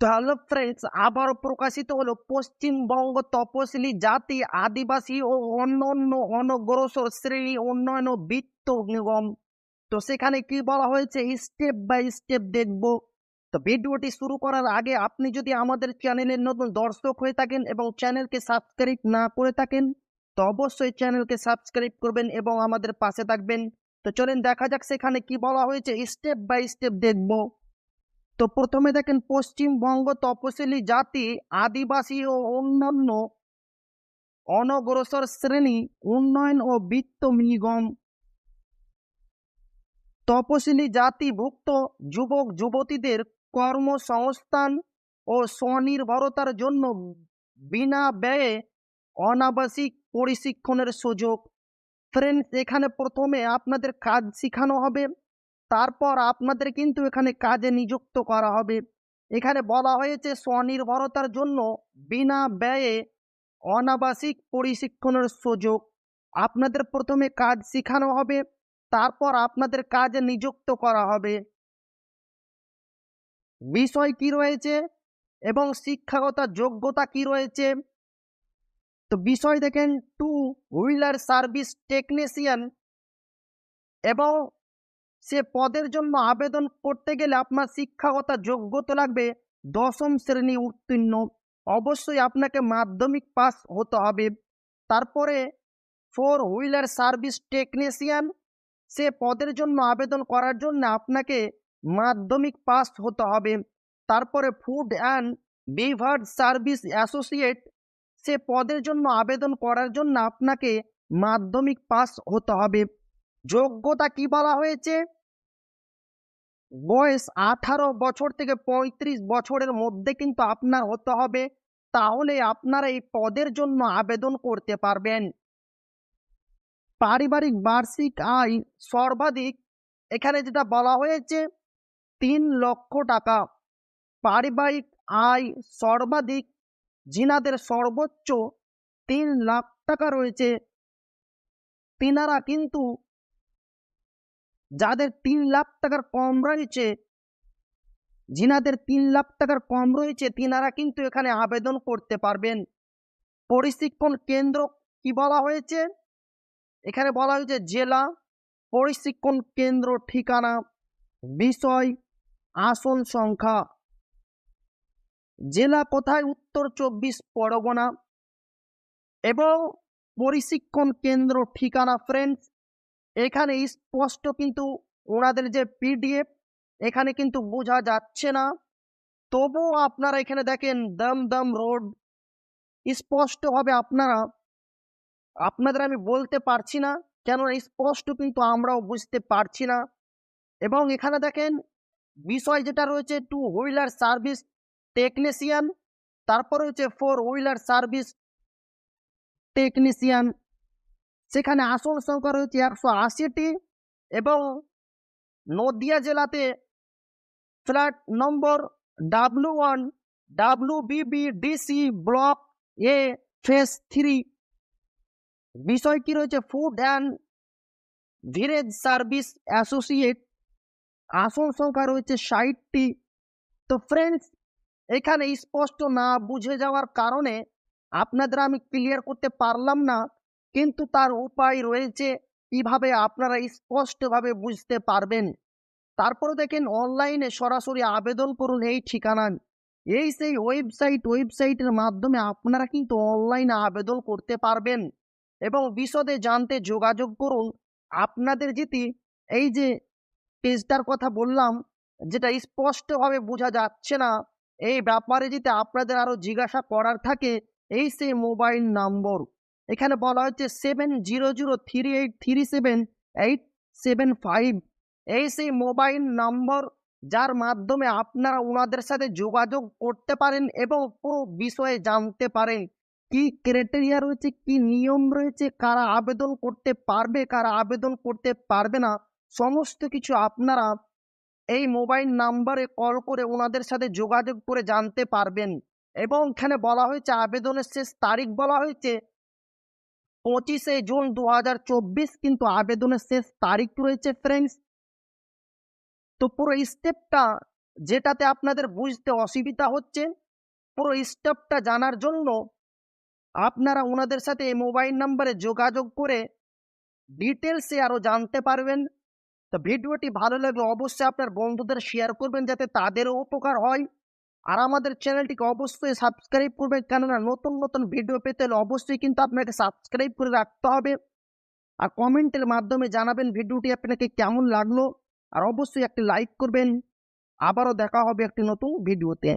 তো ফ্রেন্ডস আবারও প্রকাশিত হলো পশ্চিমবঙ্গ তপশিলি জাতি, আদিবাসী ও অন্যান্য অনগ্রসর শ্রেণি উন্নয়ন বিত্ত নিগম। তো সেখানে কি বলা হয়েছে? স্টেপ বাই স্টেপ দেখব। তো ভিডিওটি শুরু করার আগে আপনি যদি আমাদের চ্যানেলের নতুন দর্শক হয়ে থাকেন এবং চ্যানেলকে সাবস্ক্রাইব না করে থাকেন, তো অবশ্যই চ্যানেলকে সাবস্ক্রাইব করবেন এবং আমাদের পাশে থাকবেন। তো চলেন দেখা যাক সেখানে কি বলা হয়েছে। স্টেপ বাই স্টেপ দেখব। তো প্রথমে দেখেন পশ্চিমবঙ্গ তপশিলি জাতি, আদিবাসী ও অন্যান্য অনগ্রসর শ্রেণি, উন্নয়ন ও বিত্ত নিগম। তপশিলি জাতিভুক্ত যুবক, যুবতীদের কর্মসংস্থান ও স্বনির্ভরতার জন্য বিনা ব্যয়ে অনাবাসিক প্রশিক্ষণের সুযোগ। ফ্রেন্ডস এখানে প্রথমে আপনাদের কাজ শেখানো হবে। তারপর আপনাদের কিন্তু এখানে কাজে নিযুক্ত করা হবে। এখানে বলা হয়েছে, স্বনির্ভরতার জন্য বিনা ব্যয়ে অনাবাসিক পরিশিক্ষণের সুযোগ। আপনাদের প্রথমে কাজ শেখানো হবে, তারপর আপনাদের কাজে নিযুক্ত করা হবে। বিষয় কি রয়েছে এবং শিক্ষাগত যোগ্যতা কি রয়েছে? তো বিষয় দেখেন টু হুইলার সার্ভিস টেকনিশিয়ান এবং সে পদের জন্য আবেদন করতে গেলে আপনার শিক্ষাগত যোগ্যতা লাগবে। দশম শ্রেণি উত্তীর্ণ। অবশ্যই আপনাকে মাধ্যমিক পাস হতে হবে। তারপরে ফোর হুইলার সার্ভিস টেকনিশিয়ান। সে পদের জন্য আবেদন করার জন্য আপনাকে মাধ্যমিক পাস হতে হবে। তারপরে food and beverage service associate. সে পদের জন্য আবেদন করার জন্য আপনাকে মাধ্যমিক পাস হতে হবে। যোগ্যতা কি বলা হয়েছে? বয়স আঠারো বছর থেকে পঁয়ত্রিশ বছরের মধ্যে কিন্তু আপনার হতে হবে। তাহলে আপনারা এই পদের জন্য আবেদন করতে পারবেন। পারিবারিক বার্ষিক আয় সর্বাধিক, এখানে যেটা বলা হয়েছে, তিন লক্ষ টাকা। পারিবারিক আয় সর্বাধিক জিনাদের সর্বোচ্চ তিন লাখ টাকা রয়েছে, তিনারা কিন্তু যাদের তিন লাখ টাকার কম রয়েছে যিনাদের তিন লাখ টাকার কম রয়েছে, তিনারা কিন্তু এখানে আবেদন করতে পারবেন। প্রশিক্ষণ কেন্দ্র কি বলা হয়েছে? এখানে বলা হয়েছে জেলা প্রশিক্ষণ কেন্দ্র ঠিকানা, বিষয়, আসন সংখ্যা। জেলা কোথায়? উত্তর চব্বিশ পরগনা। এবং প্রশিক্ষণ কেন্দ্র ঠিকানা ফ্রেন্ডস এখানে স্পষ্ট কিন্তু ওনাদের যে পিডিএফ, এখানে কিন্তু বোঝা যাচ্ছে না। তবুও আপনারা এখানে দেখেন দম দম রোড। স্পষ্টভাবে আপনারা, আপনাদের আমি বলতে পারছি না কেন স্পষ্ট কিন্তু আমরাও বুঝতে পারছি না। এবং এখানে দেখেন বিষয় যেটা রয়েছে টু হুইলার সার্ভিস টেকনিশিয়ান তারপর রয়েছে ফোর হুইলার সার্ভিস টেকনিশিয়ান সেখানে আসন সংখ্যা রয়েছে একশো আশিটি এবং নদিয়া জেলাতে flat number W one W BB DC block A phase three. বিষয় কি রয়েছে? Food and beverage service associate. আসন সংখ্যা রয়েছে ষাটটি। তো ফ্রেন্ডস এখানে স্পষ্ট না বুঝে যাওয়ার কারণে আপনাদের আমি ক্লিয়ার করতে পারলাম না। কিন্তু তার উপায় রয়েছে কীভাবে আপনারা স্পষ্টভাবে বুঝতে পারবেন। তারপরে দেখেন অনলাইনে সরাসরি আবেদন করুন এই ঠিকানায়। এই সেই ওয়েবসাইট, ওয়েবসাইটের মাধ্যমে আপনারা কিন্তু অনলাইনে আবেদন করতে পারবেন এবং বিশদে জানতে যোগাযোগ করুন। আপনাদের যদি এই যে পেজটার কথা বললাম, যেটা স্পষ্টভাবে বোঝা যাচ্ছে না, এই ব্যাপারে যদি আপনাদের আরও জিজ্ঞাসা করার থাকে, এই সেই মোবাইল নম্বর। এখানে বলা হচ্ছে seven zero zero three eight three seven eight seven five এই সেই মোবাইল নম্বর যার মাধ্যমে আপনারা ওনাদের সাথে যোগাযোগ করতে পারেন এবং পুরো বিষয়ে জানতে পারেন। কি ক্রাইটেরিয়া রয়েছে, কি নিয়ম রয়েছে, কারা আবেদন করতে পারবে, কারা আবেদন করতে পারবে না, সমস্ত কিছু আপনারা এই মোবাইল নাম্বারে কল করে ওনাদের সাথে যোগাযোগ করে জানতে পারবেন। এবং এখানে বলা হয়েছে, আবেদনের শেষ তারিখ বলা হয়েছে পঁচিশে জুন দু হাজার চব্বিশ কিন্তু আবেদনের শেষ তারিখ রয়েছে ফ্রেন্ডস তো পুরো স্টেপটা যেটাতে আপনাদের বুঝতে অসুবিধা হচ্ছে, পুরো স্টেপটা জানার জন্য আপনারা ওনাদের সাথে এই মোবাইল নাম্বারে যোগাযোগ করে ডিটেলসে আরও জানতে পারবেন। তো ভিডিওটি ভালো লাগলে অবশ্যই আপনার বন্ধুদের শেয়ার করবেন যাতে তাদেরও উপকার হয়। আর আমাদের চ্যানেলটিকে অবশ্যই সাবস্ক্রাইব করবেন। কেননা নতুন নতুন ভিডিও পেতে হলে অবশ্যই কিন্তু আপনাকে সাবস্ক্রাইব করে রাখতে হবে। আর কমেন্টের মাধ্যমে জানাবেন ভিডিওটি আপনাকে কেমন লাগল। আর অবশ্যই একটি লাইক করবেন। আবারও দেখা হবে একটি নতুন ভিডিওতে।